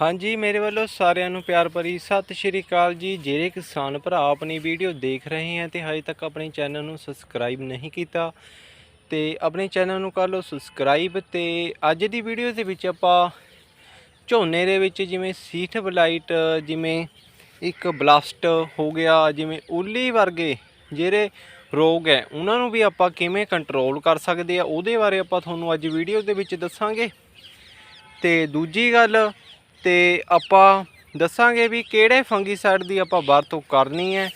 ਹਾਂਜੀ, ਮੇਰੇ ਵੱਲੋਂ ਸਾਰਿਆਂ ਨੂੰ ਪਿਆਰ ਭਰੀ ਸਤਿ ਸ਼੍ਰੀ ਅਕਾਲ ਜੀ। ਜਿਹੜੇ ਕਿਸਾਨ ਭਰਾ ਆਪਣੀ ਵੀਡੀਓ ਦੇਖ ਰਹੇ ਹੈ ਤੇ ਹਜੇ ਤੱਕ ਆਪਣੇ ਚੈਨਲ ਨੂੰ ਸਬਸਕ੍ਰਾਈਬ ਨਹੀਂ ਕੀਤਾ, ਤੇ ਆਪਣੇ ਚੈਨਲ ਨੂੰ ਕਰ ਲਓ ਸਬਸਕ੍ਰਾਈਬ। ਤੇ ਅੱਜ ਦੀ ਵੀਡੀਓ ਦੇ ਵਿੱਚ ਆਪਾਂ ਝੋਨੇ ਦੇ ਵਿੱਚ ਜਿਵੇਂ ਸੀਟ ਬਲਾਈਟ, ਜਿਵੇਂ ਇੱਕ ਬਲਾਸਟ ਹੋ ਗਿਆ, ਜਿਵੇਂ ਉੱਲੀ ਵਰਗੇ ਜਿਹੜੇ ਰੋਗ ਹੈ, ਉਹਨਾਂ ਨੂੰ ਵੀ ਆਪਾਂ ਕਿਵੇਂ ਕੰਟਰੋਲ ਕਰ ਸਕਦੇ ਆ, ਉਹਦੇ ਬਾਰੇ ਆਪਾਂ ਤੁਹਾਨੂੰ ਅੱਜ ਵੀਡੀਓ ਦੇ ਵਿੱਚ ਦੱਸਾਂਗੇ। ਤੇ ਦੂਜੀ ਗੱਲ ਤੇ ਆਪਾਂ ਦੱਸਾਂਗੇ ਵੀ ਕਿਹੜੇ ਫੰਗੀਸਾਈਡ ਦੀ ਆਪਾਂ ਵਰਤੋਂ ਕਰਨੀ ਹੈ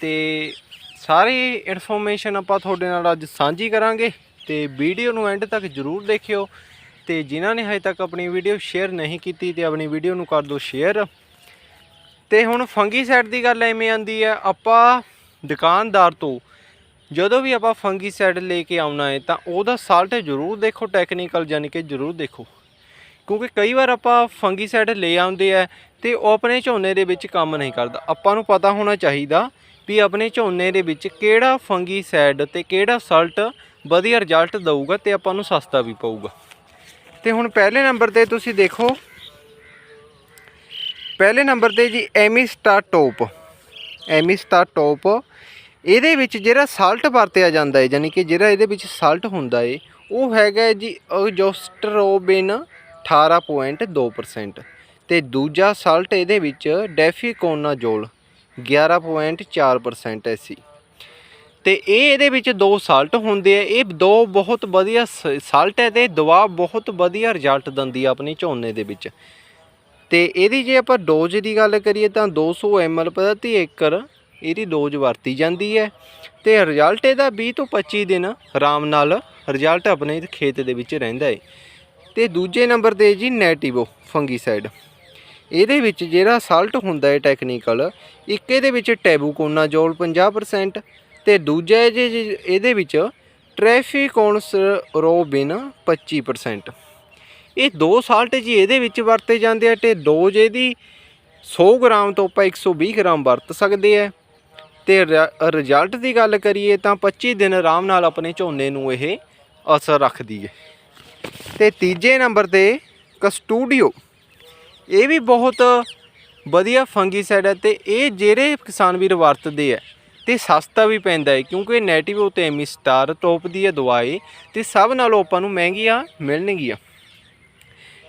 ਤੇ ਸਾਰੀ ਇਨਫੋਰਮੇਸ਼ਨ ਆਪਾਂ ਤੁਹਾਡੇ ਨਾਲ ਅੱਜ ਸਾਂਝੀ ਕਰਾਂਗੇ ਤੇ ਵੀਡੀਓ ਨੂੰ ਐਂਡ ਤੱਕ ਜਰੂਰ ਦੇਖਿਓ ਤੇ ਜਿਨ੍ਹਾਂ ਨੇ ਹਜੇ ਤੱਕ ਆਪਣੀ ਵੀਡੀਓ ਸ਼ੇਅਰ ਨਹੀਂ ਕੀਤੀ ਤੇ ਆਪਣੀ ਵੀਡੀਓ ਨੂੰ ਕਰ ਦਿਓ ਸ਼ੇਅਰ। ਤੇ ਹੁਣ ਫੰਗੀਸਾਈਡ ਦੀ ਗੱਲ ਐਵੇਂ ਆਂਦੀ ਹੈ, ਆਪਾਂ ਦੁਕਾਨਦਾਰ ਤੋਂ ਜਦੋਂ ਵੀ ਆਪਾਂ ਫੰਗੀਸਾਈਡ ਲੈ ਕੇ ਆਉਣਾ ਹੈ ਤਾਂ ਉਹਦਾ ਸਾਲਟ ਜ਼ਰੂਰ ਦੇਖੋ ਟੈਕਨੀਕਲ ਯਾਨੀ ਕਿ ਜ਼ਰੂਰ ਦੇਖੋ। ਕਿਉਂਕਿ ਕਈ ਵਾਰ ਆਪਾਂ ਫੰਗੀਸਾਈਡ ਲੈ ਆਉਂਦੇ ਆ ਤੇ ਉਹ ਆਪਣੇ ਝੋਨੇ ਦੇ ਵਿੱਚ ਕੰਮ ਨਹੀਂ ਕਰਦਾ। ਆਪਾਂ ਨੂੰ ਪਤਾ ਹੋਣਾ ਚਾਹੀਦਾ ਵੀ ਆਪਣੇ ਝੋਨੇ ਦੇ ਵਿੱਚ ਕਿਹੜਾ ਫੰਗੀਸਾਈਡ ਤੇ ਕਿਹੜਾ ਸਾਲਟ ਵਧੀਆ ਰਿਜ਼ਲਟ ਦਊਗਾ ਤੇ ਆਪਾਂ ਨੂੰ ਸਸਤਾ ਵੀ ਪਊਗਾ। ਤੇ ਹੁਣ ਪਹਿਲੇ ਨੰਬਰ ਤੇ ਤੁਸੀਂ ਦੇਖੋ। ਪਹਿਲੇ ਨੰਬਰ ਤੇ ਜੀ ਐਮਿਸਟਾ ਟੋਪ ਐਮਿਸਟਾ ਟੋਪ ਇਹਦੇ ਵਿੱਚ ਜਿਹੜਾ ਸਾਲਟ ਵਰਤਿਆ ਜਾਂਦਾ ਹੈ, ਯਾਨੀ ਕਿ ਜਿਹੜਾ ਇਹਦੇ ਵਿੱਚ ਸਾਲਟ ਹੁੰਦਾ ਹੈ, ਉਹ ਹੈਗਾ ਜੀ ਜੋਸਟਰੋਬਿਨ 18.2% ਤੇ ਦੂਜਾ ਸਾਲਟ ਇਹਦੇ ਵਿੱਚ ਡੈਫੀਕੋਨਾਜੋਲ 11.4% ਸੀ। ਤੇ ਇਹ ਇਹਦੇ ਵਿੱਚ ਦੋ ਸਾਲਟ ਹੁੰਦੇ ਆ। ਇਹ ਦੋ ਬਹੁਤ ਵਧੀਆ ਸਾਲਟ ਹੈ ਤੇ ਦਵਾ ਬਹੁਤ ਵਧੀਆ ਰਿਜ਼ਲਟ ਦਿੰਦੀ ਆ ਆਪਣੀ ਝੋਨੇ ਦੇ ਵਿੱਚ। ਤੇ ਇਹਦੀ ਜੇ ਆਪਾਂ ਡੋਜ਼ ਦੀ ਗੱਲ ਕਰੀਏ ਤਾਂ 200 ml ਪ੍ਰਤੀ ਏਕੜ ਇਹਦੀ ਡੋਜ਼ ਵਰਤੀ ਜਾਂਦੀ ਹੈ ਤੇ ਰਿਜ਼ਲਟ ਇਹਦਾ 20 ਤੋਂ 25 ਦਿਨ ਆਰਾਮ ਨਾਲ ਰਿਜ਼ਲਟ ਆਪਣੇ ਖੇਤ ਦੇ ਵਿੱਚ ਰਹਿੰਦਾ ਹੈ ਤੇ ਦੂਜੇ ਨੰਬਰ ਤੇ ਜੀ ਨੈਟਿਵੋ ਫੰਗੀਸਾਈਡ। ਇਹਦੇ ਵਿੱਚ ਜਿਹੜਾ ਸਾਲਟ ਹੁੰਦਾ ਹੈ ਟੈਕਨੀਕਲ ਇੱਕ ਇਹਦੇ ਵਿੱਚ ਟੈਬੂਕੋਨਾਜੋਲ 50% ਤੇ ਦੂਜਾ ਜੇ ਜੇ ਇਹਦੇ ਵਿੱਚ ਟ੍ਰੈਫਿਕੋਨਸ ਰੋਬਿਨ 25% ਇਹ ਦੋ ਸਾਲਟ ਜੀ ਇਹਦੇ ਵਿੱਚ ਵਰਤੇ ਜਾਂਦੇ ਆ ਤੇ ਡੋਜ਼ ਇਹਦੀ 100 ਗ੍ਰਾਮ ਤੋਂ ਆਪਾਂ 120 ਗ੍ਰਾਮ ਵਰਤ ਸਕਦੇ ਆ। ਤੇ ਰਿਜ਼ਲਟ ਦੀ ਗੱਲ ਕਰੀਏ ਤਾਂ 25 ਦਿਨ ਆਰਾਮ ਨਾਲ ਆਪਣੇ ਝੋਨੇ ਨੂੰ ਇਹ ਅਸਰ ਰੱਖਦੀ ਹੈ। ਤੇ ਤੀਜੇ ਨੰਬਰ ਤੇ ਕਸਟੂਡੀਓ। ਇਹ ਵੀ ਬਹੁਤ ਵਧੀਆ ਫੰਗੀਸਾਈਡ ਹੈ ਤੇ ਇਹ ਜਿਹੜੇ ਕਿਸਾਨ ਵੀਰ ਵਰਤਦੇ ਆ ਤੇ ਸਸਤਾ ਵੀ ਪੈਂਦਾ ਹੈ ਕਿਉਂਕਿ ਇਹ ਨੈਟਿਵ ਉਤੇ ਐਮੀ ਸਟਾਰ ਟੋਪ ਦੀ ਹੈ ਦਵਾਈ ਤੇ ਸਭ ਨਾਲੋਂ ਆਪਾਂ ਨੂੰ ਮਹਿੰਗੀਆਂ ਮਿਲਣਗੀਆਂ।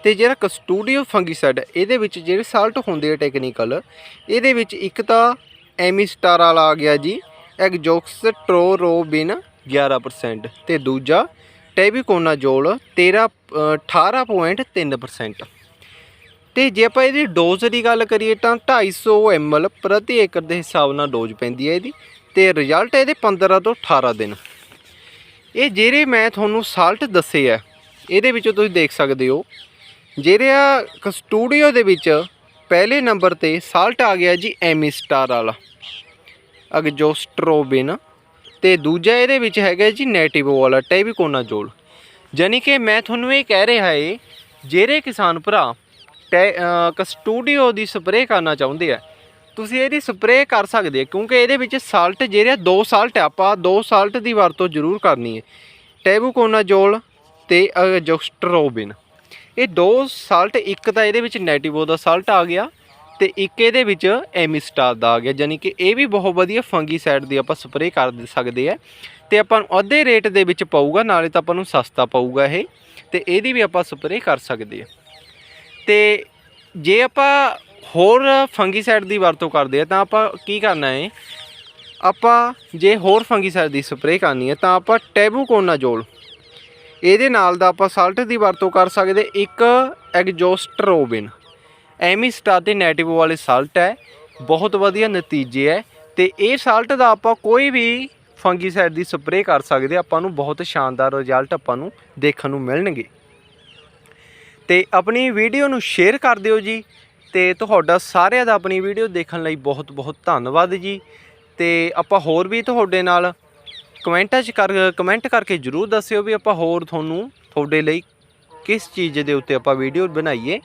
ਤੇ ਜਿਹੜਾ ਕਸਟੂਡੀਓ ਫੰਗੀਸਾਈਡ ਹੈ, ਇਹਦੇ ਵਿੱਚ ਜਿਹੜੇ ਸਾਲਟ ਹੁੰਦੇ ਆ ਟੈਕਨੀਕਲ ਇਹਦੇ ਵਿੱਚ ਇੱਕ ਤਾਂ ਐਮੀ ਸਟਾਰ ਵਾਲਾ ਆ ਗਿਆ ਜੀ ਐਗਜੋਕਸਟ੍ਰੋਰੋਬਿਨ 11% ਤੇ ਦੂਜਾ ਟੈਬੀਕੋਨਾਜੋਲ 13 18.3% ਤੇ ਜੇ ਆਪਾਂ ਇਹਦੀ ਡੋਜ਼ ਦੀ ਗੱਲ ਕਰੀਏ ਤਾਂ 250 ml ਪ੍ਰਤੀ ਏਕੜ ਦੇ ਹਿਸਾਬ ਨਾਲ ਡੋਜ਼ ਪੈਂਦੀ ਹੈ ਇਹਦੀ ਤੇ ਰਿਜ਼ਲਟ ਇਹਦੇ 15 ਤੋਂ 18 ਦਿਨ। ਇਹ ਜਿਹੜੇ ਮੈਂ ਤੁਹਾਨੂੰ ਸਾਲਟ ਦੱਸੇ ਆ, ਇਹਦੇ ਵਿੱਚੋਂ ਤੁਸੀਂ ਦੇਖ ਸਕਦੇ ਹੋ, ਜਿਹੜੇ ਆ ਸਟੂਡੀਓ ਦੇ ਵਿੱਚ ਪਹਿਲੇ ਨੰਬਰ ਤੇ ਸਾਲਟ ਆ ਗਿਆ ਜੀ ਐਮੀ ਸਟਾਰ ਵਾਲਾ ਅਗਜੋਸਟ੍ਰੋਬਿਨ ਤੇ ਦੂਜਾ ਇਹਦੇ ਵਿੱਚ ਹੈਗਾ ਜੀ ਨੈਟਿਵੋ ਵਾਲਾ ਟੈਬੀਕੋਨਾਜੋਲ ਯਾਨੀ ਕਿ ਮੈਂ ਤੁਹਾਨੂੰ ਇਹ ਕਹਿ ਰਿਹਾ ਏ ਜਿਹੜੇ ਕਿਸਾਨ ਭਰਾ ਟੈ- ਕਸਟੂਡੀਓ ਦੀ ਸਪਰੇਅ ਕਰਨਾ ਚਾਹੁੰਦੇ ਆ ਤੁਸੀਂ ਇਹਦੀ ਸਪਰੇਅ ਕਰ ਸਕਦੇ ਆ ਕਿਉਂਕਿ ਇਹਦੇ ਵਿੱਚ ਸਾਲਟ ਜਿਹੜੇ ਦੋ ਸਾਲਟ ਆ, ਆਪਾਂ ਦੋ ਸਾਲਟ ਦੀ ਵਰਤੋਂ ਜ਼ਰੂਰ ਕਰਨੀ ਹੈ ਟੈਬੂਕੋਨਾਜੋਲ ਤੇ ਅਜੋਸਟਰੋਬਿਨ ਇਹ ਦੋ ਸਾਲਟ ਇੱਕ ਤਾਂ ਇਹਦੇ ਵਿੱਚ ਨੈਟਿਵੋ ਦਾ ਸਾਲਟ ਆ ਗਿਆ ਤੇ ਇੱਕ ਇਹਦੇ ਵਿੱਚ ਐਮਿਸਟਾਰ ਦਾ ਆ ਗਿਆ ਯਾਨੀ ਕਿ ਇਹ ਵੀ ਬਹੁਤ ਵਧੀਆ ਫੰਗੀਸਾਈਡ ਦੀ ਆਪਾਂ ਸਪਰੇਅ ਕਰ ਸਕਦੇ ਆ। ਤੇ ਆਪਾਂ ਨੂੰ ਅੱਧੇ ਰੇਟ ਦੇ ਵਿੱਚ ਪਊਗਾ, ਨਾਲੇ ਤਾਂ ਆਪਾਂ ਨੂੰ ਸਸਤਾ ਪਊਗਾ ਇਹ, ਤੇ ਇਹਦੀ ਵੀ ਆਪਾਂ ਸਪਰੇਅ ਕਰ ਸਕਦੇ ਆ। ਤੇ ਜੇ ਆਪਾਂ ਹੋਰ ਫੰਗੀਸਾਈਡ ਦੀ ਵਰਤੋਂ ਕਰਦੇ ਆ, ਤਾਂ ਆਪਾਂ ਕੀ ਕਰਨਾ ਹੈ, ਆਪਾਂ ਜੇ ਹੋਰ ਫੰਗੀਸਾਈਡ ਦੀ ਸਪਰੇਅ ਕਰਨੀ ਹੈ, ਤਾਂ ਆਪਾਂ ਟੈਬੂਕੋਨਾਜੋਲ ਇਹਦੇ ਨਾਲ ਦਾ ਆਪਾਂ ਸਾਲਟ ਦੀ ਵਰਤੋਂ ਕਰ ਸਕਦੇ, ਇੱਕ ਐਗਜੋਸਟਰੋਬਿਨ। ਐਮੀ ਸਟਾਰ ਤੇ ਨੈਟਿਵ ਵਾਲੇ ਸਾਲਟ ਹੈ, ਬਹੁਤ ਵਧੀਆ ਨਤੀਜੇ ਹੈ ਤੇ ਇਹ ਸਾਲਟ ਦਾ ਆਪਾਂ ਕੋਈ ਵੀ ਫੰਗੀਸਾਈਡ ਦੀ ਸਪਰੇਅ ਕਰ ਸਕਦੇ ਆਪਾਂ ਨੂੰ ਬਹੁਤ ਸ਼ਾਨਦਾਰ ਰਿਜ਼ਲਟ ਆਪਾਂ ਨੂੰ ਦੇਖਣ ਨੂੰ ਮਿਲਣਗੇ। ਤੇ ਆਪਣੀ ਵੀਡੀਓ ਨੂੰ ਸ਼ੇਅਰ ਕਰ ਦਿਓ ਜੀ ਤੇ ਤੁਹਾਡਾ ਸਾਰਿਆਂ ਦਾ ਆਪਣੀ ਵੀਡੀਓ ਦੇਖਣ ਲਈ ਬਹੁਤ ਬਹੁਤ ਧੰਨਵਾਦ ਜੀ। ਤੇ ਆਪਾਂ ਹੋਰ ਵੀ ਤੁਹਾਡੇ ਨਾਲ ਕਮੈਂਟਾਂ 'ਚ ਕਰ, ਕਮੈਂਟ ਕਰਕੇ ਜਰੂਰ ਦੱਸਿਓ ਵੀ ਆਪਾਂ ਹੋਰ ਤੁਹਾਨੂੰ ਤੁਹਾਡੇ ਲਈ ਕਿਸ ਚੀਜ਼ ਦੇ ਉੱਤੇ ਆਪਾਂ ਵੀਡੀਓ ਬਣਾਈਏ।